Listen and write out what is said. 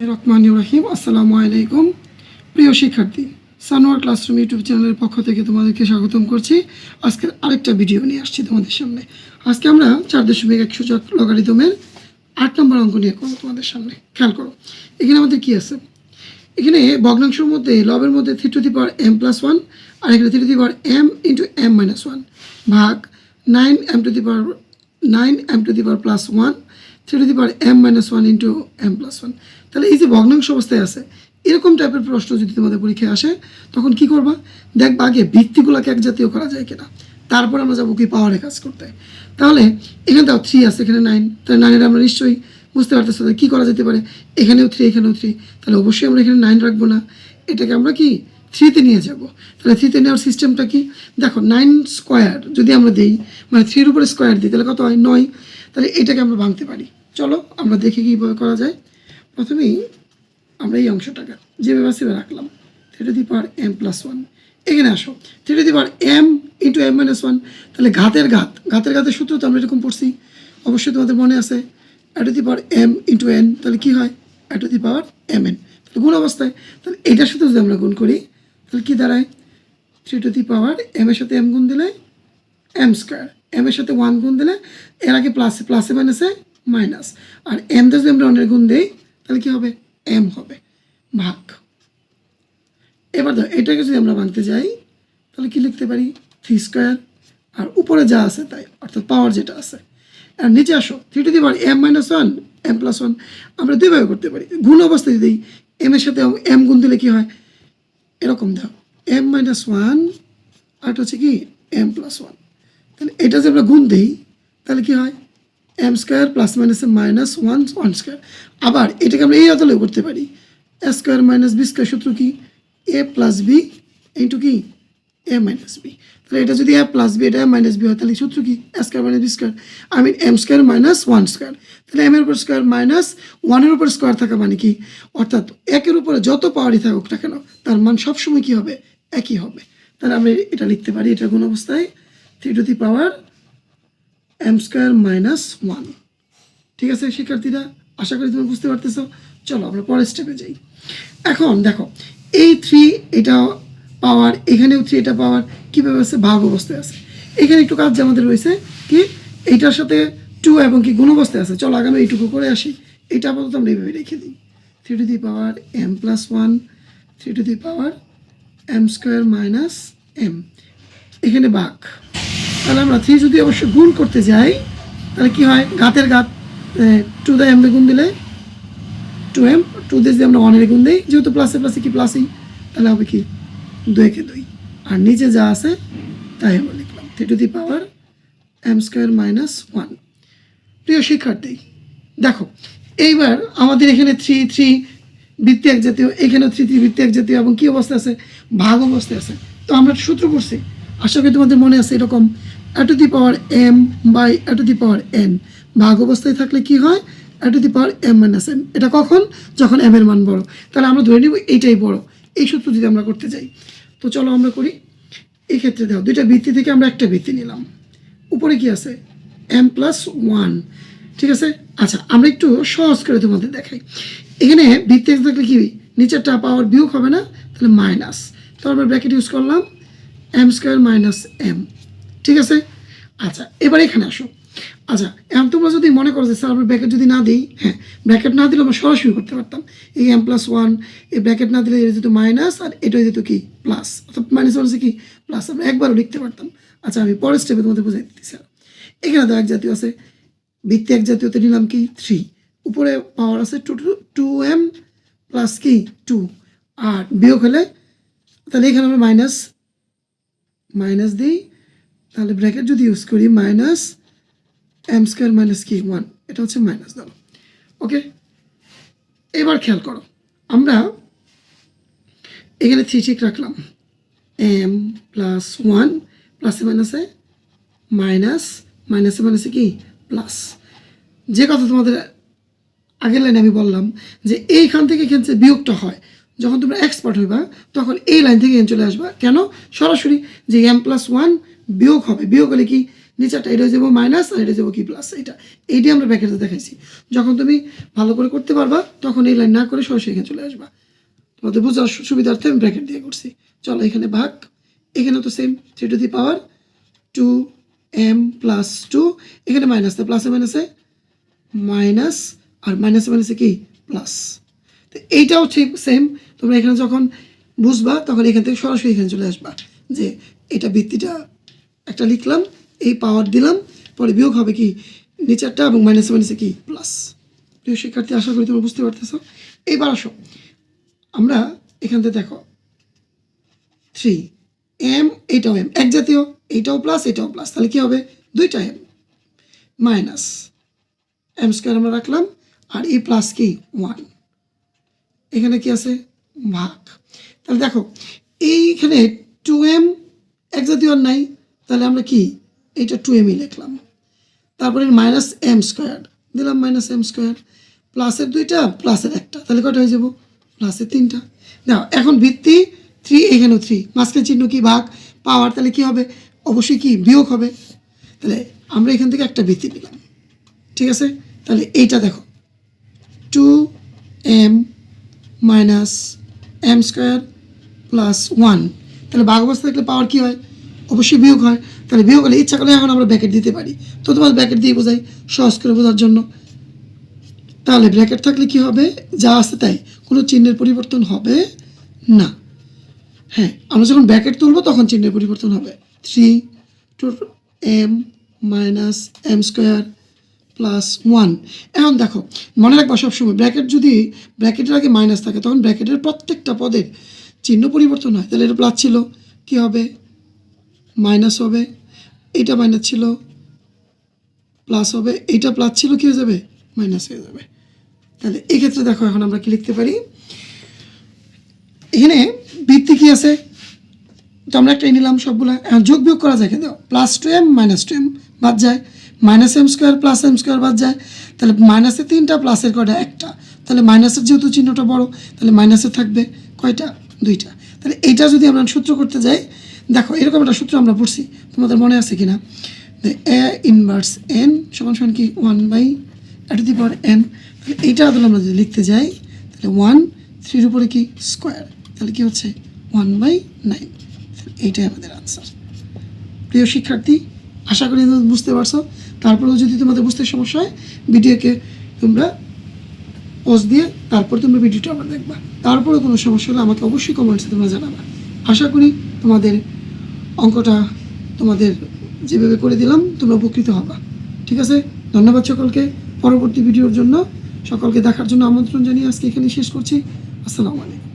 রহমান রহিম, আসসালামু আলাইকুম। প্রিয় শিক্ষার্থী, সানোয়ার ক্লাসরুম ইউটিউব চ্যানেলের পক্ষ থেকে তোমাদেরকে স্বাগতম করছি। আজকের আরেকটা ভিডিও নিয়ে আসছি তোমাদের সামনে। আজকে আমরা চার দশমিক একশো চার লগারিদমের আট নম্বর অঙ্ক নিয়ে করব তোমাদের সামনে। খেয়াল করো, এখানে আমাদের কি আছে? এখানে ভগ্নাংশের মধ্যে, লবের মধ্যে three to the power M plus one আর এখানে three to the power M into M minus one ভাগ nine M to the power nine M to the power plus one three to the power M minus one into M plus one তাহলে এই যে ভগ্নাংশ অবস্থায় আছে, এরকম টাইপের প্রশ্ন যদি তোমাদের পরীক্ষায় আসে, তখন কি করবা? দেখবা আগে ভিত্তিগুলোকে এক জাতীয় করা যায় কিনা। তারপর আমরা যাব কি পাওয়ারে কাজ করতে। তাহলে এখানে তাও থ্রি আছে, এখানে নাইন তাহলে নাইনের আমরা নিশ্চয়ই বুঝতে পারতেছো তাহলে কী করা যেতে পারে? এখানেও থ্রি এখানেও থ্রি তাহলে অবশ্যই আমরা এখানে নাইন রাখব না। এটাকে আমরা কি? থ্রিতে নিয়ে যাব। তাহলে থ্রিতে নেওয়ার সিস্টেমটা কি? দেখো নাইন স্কোয়ার যদি আমরা দিই মানে থ্রির উপরে স্কোয়ার দিই, তাহলে কত হয়? নয়। তাহলে এটাকে আমরা ভাঙতে পারি। চলো, আমরা দেখি কীভাবে করা যায়। প্রথমেই আমরা এই অংশটাকে আছে সেভাবে রাখলাম। Three to the power M plus one এখানে আসো। Three to the power M into M minus one তাহলে ঘাতের ঘাত। ঘাতের ঘাতের সূত্র তো আমরা এরকম পড়ছি। অবশ্যই তোমাদের মনে আছে। A to the power M into N তাহলে কী হয়? A to the power M N তাহলে গুণ অবস্থায়। তাহলে এটার সাথে যদি আমরা গুণ করি, তাহলে কী দাঁড়ায়? Three to the power M এর সাথে এম গুণ দিলে এম স্কোয়ার এম এর সাথে ওয়ান গুণ দিলে এর আগে প্লাসে প্লাসে মাইনাসে মাইনাস। আর এম দিয়ে যদি আমরা অনেক গুণ দিই, তাহলে কী হবে? এম হবে। ভাগ। এবার ধর, এটাকে যদি আমরা ভাঙতে যাই, তাহলে কি লিখতে পারি? থ্রি স্কোয়ার আর উপরে যা আছে তাই, অর্থাৎ পাওয়ার যেটা আছে। আর নিচে আসো three to the power M minus one M plus one আমরা দুইভাবে করতে পারি। গুণ অবস্থায় যদি এম এর সাথে এম গুণ দিলে কী হয়? এরকম দাও। এম মাইনাস ওয়ান আর হচ্ছে কি? এম প্লাস ওয়ান তাহলে এটা যদি আমরা গুণ দিই, তাহলে কি হয়? এম স্কোয়ার প্লাস মাইনাসে মাইনাস ওয়ান ওয়ান স্কোয়ার আবার এটাকে আমরা এই অতলেও করতে পারি। A square minus B square সূত্র কি? এ প্লাস বি ইন্টু কি? এ মাইনাস বি তাহলে এটা যদি এ প্লাস বি এটা এ মাইনাস বি হয়, তাহলে সূত্র কি? A square minus B square I mean M square minus one square তাহলে এম এর উপর স্কোয়ার মাইনাস ওয়ানের উপর স্কোয়ার থাকা মানে কি? অর্থাৎ একের উপরে যত পাওয়ারই থাকুক না কেন, তার মান সবসময় কি হবে? একই হবে। তাহলে আমরা এটা লিখতে পারি, এটা কোন অবস্থায়? Three to the power M square minus one ঠিক আছে, শিক্ষার্থীরা? আশা করি তুমি বুঝতে পারতেছো। চলো, আমরা পরের স্টেপে যাই। এখন দেখো, এই থ্রি এটা পাওয়ার এখানেও থ্রি এটা পাওয়ার কীভাবে আছে? ভাগ অবস্থায় আছে। এখানে একটু কাজ আমাদের রয়েছে, কি? এইটার সাথে টু এবং কি গুণ অবস্থায় আছে? চলো, আগামী এইটুকু করে আসি। এটা আপাতত আমরা এইভাবে রেখে দিই। Three to the power M plus one three to the power M square minus M এখানে বাঘ তাহলে আমরা থ্রি যদি অবশ্য গুণ করতে যাই, তাহলে কি হয়? গাতের গাত টু দ্য এম গুণ দিলে টু এম টু দিয়ে যদি আমরা ওয়ানের গুণ দিই, যেহেতু প্লাসে প্লাসে কি প্লাসই তাহলে হবে কি? দুইকে দুই। আর নিচে যা আছে, তাই আমরা লিখলাম। Three to the power M square minus one প্রিয় শিক্ষার্থী, দেখো, এইবার আমাদের এখানে থ্রি থ্রি বৃত্তি এক জাতীয়, এখানেও থ্রি থ্রি বৃত্তি এক জাতীয়, এবং কী অবস্থা আছে? ভাগ অবস্থায় আছে। তো আমরা সূত্র করছি আশা করি তোমাদের মনে আছে এরকম। A to the power M by A to the power N ভাগ অবস্থায় থাকলে কি হয়? A the power M minus N এটা কখন? যখন এম এর মান বড়। তাহলে আমরা ধরে নিব এইটাই বড়। এই সূত্র যদি আমরা করতে যাই, তো চলো আমরা করি, এই ক্ষেত্রে দেখো, দুইটা ভিত্তি থেকে আমরা একটা ভিত্তি নিলাম। উপরে কি আছে? এম প্লাস ওয়ান ঠিক আছে? আচ্ছা আমরা একটু সহজ করে তোমাদের দেখাই। এখানে ভিত্তি থাকলে কি? নিচেরটা পাওয়ার বিয়োগ হবে না, তাহলে মাইনাস তো আমরা ব্র্যাকেট ইউজ করলাম এম স্কোয়ার মাইনাস এম ঠিক আছে? আচ্ছা এবার এখানে আসো। আচ্ছা এখন তোমরা যদি মনে করো যে, স্যার আমরা ব্র্যাকেট যদি না দিই হ্যাঁ ব্র্যাকেট না দিলে আমরা সরাসরি করতে পারতাম। এই এম প্লাস ওয়ান এই ব্র্যাকেট না দিলে এটা যেত মাইনাস আর এটা যেত কি? প্লাস অর্থাৎ মাইনাস ওয়ান কি? প্লাস আমরা একবারও লিখতে পারতাম। আচ্ছা আমি পরের স্টেপে তোমাদের বুঝাই দিচ্ছি, স্যার। এখানে তো এক জাতীয় আছে ভিত্তি এক জাতীয়তে নিলাম কি? থ্রি উপরে পাওয়ার আছে two two two M plus কি? টু আর বিয়োগ হলে, তাহলে এখানে আমরা মাইনাস মাইনাস দিই। তাহলে ব্র্যাকেট যদি ইউজ করি মাইনাস এম স্কোয়ার মাইনাস কি ওয়ান এটা হচ্ছে মাইনাস দাও ওকে এবার খেয়াল করো, আমরা এখানে থ্রি ঠিক রাখলাম। এম প্লাস ওয়ান প্লাসে মাইনাসে মাইনাস মাইনাসে মাইনাসে কি? প্লাস যে কথা তোমাদের আগের লাইনে আমি বললাম, যে এইখান থেকে এখান বিয়োগটা হয়। যখন তোমরা এক্সপার্ট হইবা, তখন এই লাইন থেকে এখানে চলে আসবা। কেন? সরাসরি যে এম প্লাস ওয়ান বিয়োগ হবে। বিয়োগ হলে কি? নিচেরটা এটা যাব মাইনাস আর এটা যাব কি প্লাস এটা এইটাই আমরা ব্র্যাকেটে দেখাইছি। যখন তুমি ভালো করে করতে পারবা, তখন এই লাইন না করে সরাসরি এখানে চলে আসবা। তোমাদের বোঝার সুবিধার্থে আমি ব্র্যাকেট দিয়ে করছি। চলো এখানে ভাগ। এখানে তো same three to the power two M plus two এখানে মাইনাস তো প্লাসে মাইনাসে মাইনাস আর মাইনাসে মাইনাসে কি? প্লাস তো এইটাও ঠিক সেম তোমরা এখানে যখন বুঝবা, তখন এখান থেকে সরাসরি এখানে চলে আসবা। যে এটা ভিত্তিটা একটা লিখলাম, এই পাওয়ার দিলাম, পরে বিয়োগ হবে কি? নিচেরটা এবং মাইনাসে মাইনাসে কি? প্লাস প্রিয় শিক্ষার্থী, আশা করি তোমরা বুঝতে পারতেছো। এইবার আসো। আমরা এখান থেকে দেখো। থ্রি এম এইটাও এম এক জাতীয়, এইটাও প্লাস এটাও প্লাস তাহলে কি হবে? দুইটা এম মাইনাস এম স্কোয়ার আমরা রাখলাম, আর এই প্লাস কি? ওয়ান এখানে কি আছে? ভাগ। তাহলে দেখো, এইখানে টু এম এক জাতীয় নাই। তাহলে আমরা কি? এইটা টু এমই লিখলাম। তারপরে মাইনাস এম স্কোয়ার দিলাম মাইনাস এম স্কোয়ার প্লাসের দুইটা প্লাসের একটা। তাহলে কটা হয়ে যাব? প্লাসের তিনটা। দেখো এখন ভিত্তি থ্রি এখানেও থ্রি মাঝখানে চিহ্ন কি? ভাগ। পাওয়ার তাহলে কি হবে? অবশ্যই কি? বিয়োগ হবে। তাহলে আমরা এখান থেকে একটা ভিত্তি নিলাম ঠিক আছে? তাহলে এইটা দেখো। Two M minus M square plus one তাহলে ভাগ অবস্থা দেখলে পাওয়ার কী হয়? অবশ্যই বিয়োগ হয়। তাহলে বিয়োগ হলে ইচ্ছা করলে এখন আমরা ব্র্যাকেট দিতে পারি। তো তোমার ব্র্যাকেট দিয়ে বোঝাই, সহজ করে বোঝার জন্য। তাহলে ব্র্যাকেট থাকলে কি হবে? যা আছে তাই। কোনো চিহ্নের পরিবর্তন হবে না। হ্যাঁ আমরা যখন ব্র্যাকেট তুলবো তখন চিহ্নের পরিবর্তন হবে। Three two M minus M square plus one এখন দেখো, মনে রাখবা সবসময় ব্র্যাকেট যদি ব্র্যাকেটের আগে মাইনাস থাকে, তখন ব্র্যাকেটের প্রত্যেকটা পদের চিহ্ন পরিবর্তন হয়। তাহলে এটা প্লাস ছিল। কি হবে? মাইনাস হবে, এইটা মাইনাস ছিল প্লাস হবে, এইটা প্লাস ছিল কি হয়ে যাবে? মাইনাস হয়ে যাবে। তাহলে এক্ষেত্রে দেখো এখন আমরা কি লিখতে পারি? এখানে ভিত্তি কি আছে? তো আমরা একটা নিলাম সবগুলো। এখন যোগ বিয়োগ করা যায়, কিন্তু plus two M minus two M বাদ যায়। Minus M square plus M square বাদ যায়। তাহলে মাইনাসের তিনটা প্লাসের কয়টা? একটা। তাহলে মাইনাসের যেহেতু চিহ্নটা বড়, তাহলে মাইনাসে থাকবে কয়টা? দুইটা। তাহলে এইটা যদি আমরা সূত্র করতে যাই দেখো, এরকম একটা সূত্র আমরা পড়ছি, তোমাদের মনে আছে কিনা? এ ইনভার্স এন সমান সমান কি? One by at the power N তাহলে এইটা তাহলে আমরা যদি লিখতে যাই, তাহলে ওয়ান থ্রির উপরে কি? স্কোয়ার তাহলে কি হচ্ছে? ওয়ান বাই নাইন এইটাই আমাদের আনসার প্রিয় শিক্ষার্থী, আশা করি বুঝতে পারছ। তারপরেও যদি তোমাদের বুঝতে সমস্যা হয়, ভিডিওকে তোমরা পোজ দিয়ে তারপর তোমরা ভিডিওটা আবার দেখবা। তারপরে কোনো সমস্যা হলে আমাকে অবশ্যই কমেন্টসে তোমরা জানাবা। আশা করি তোমাদের অঙ্কটা তোমাদের যেভাবে করে দিলাম, তোমরা উপকৃত হবা। ঠিক আছে? ধন্যবাদ সকলকে পরবর্তী ভিডিওর জন্য। সকলকে দেখার জন্য আমন্ত্রণ জানিয়ে আজকে এখানে শেষ করছি। আসসালামু আলাইকুম।